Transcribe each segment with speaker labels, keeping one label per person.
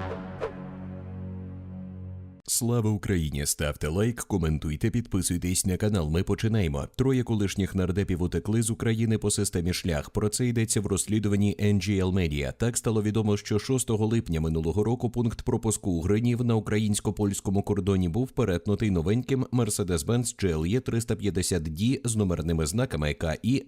Speaker 1: Thank you. Слава Україні! Ставте лайк, коментуйте, підписуйтесь на канал. Ми починаємо. Троє колишніх нардепів утекли з України по системі шлях. Про це йдеться в розслідуванні NGL Media. Так стало відомо, що 6 липня минулого року пункт пропуску угринів на українсько-польському кордоні був перетнутий новеньким Mercedes-Benz GLE 350D з номерними знаками KI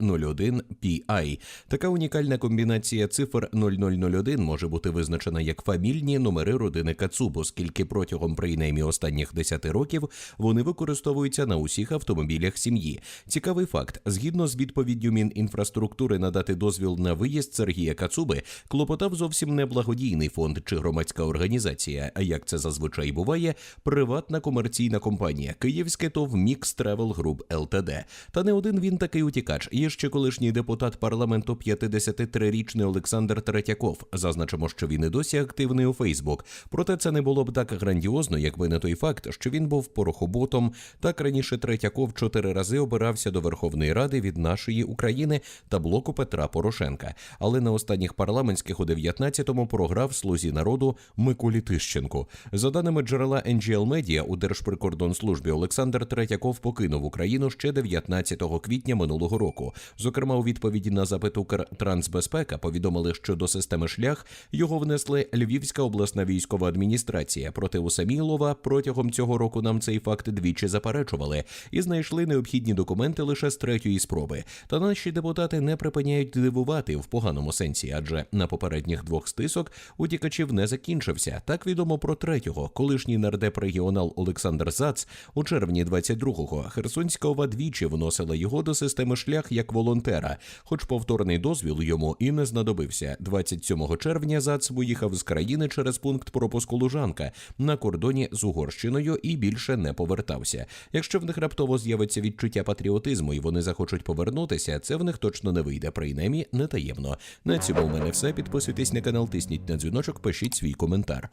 Speaker 1: 0001 PI. Така унікальна комбінація цифр 0001 може бути визначена як фамільні номери родини Кацуб, оскільки протягом принаймні останніх 10 років вони використовуються на усіх автомобілях сім'ї. Цікавий факт: згідно з відповіддю Мінінфраструктури надати дозвіл на виїзд Сергія Кацуби, клопотав зовсім не благодійний фонд чи громадська організація, а як це зазвичай буває, приватна комерційна компанія Київське ТОВ Мікс Тревел Груп ЛТД. Та не один він такий утікач. Є ще колишній депутат парламенту 53-річний Олександр Третьяков. Зазначимо, що він і досі активний у Фейсбук. Проте це не було б так грандіозно, якби не той факт, що він був порохоботом. Так раніше Третьяков чотири рази обирався до Верховної Ради від нашої України та блоку Петра Порошенка. Але на останніх парламентських у 19-му програв слузі народу Миколі Тищенку. За даними джерела NGL Media, у Держприкордонслужбі Олександр Третьяков покинув Україну ще 19 квітня минулого року. Зокрема, у відповіді на запит Укртрансбезпека повідомили, що до системи шлях його внесли Львівська обласна військова адміністрація. Проте у Самілова протягом цього року нам цей факт двічі заперечували і знайшли необхідні документи лише з третьої спроби. Та наші депутати не припиняють дивувати в поганому сенсі, адже на попередніх двох стисок утікачів не закінчився. Так відомо про третього. Колишній нардеп регіонал Олександр Зац у червні 22-го Херсонська двічі вносила його до системи шлях як волонтера, хоч повторний дозвіл йому і не знадобився. 27 червня Зац виїхав з країни через пункт пропуску Лужанка на кордоні з Угорщиною і більше не повертався. Якщо в них раптово з'явиться відчуття патріотизму і вони захочуть повернутися, це в них точно не вийде, принаймні не таємно. На цьому в мене все. Підписуйтесь на канал, тисніть на дзвіночок, пишіть свій коментар.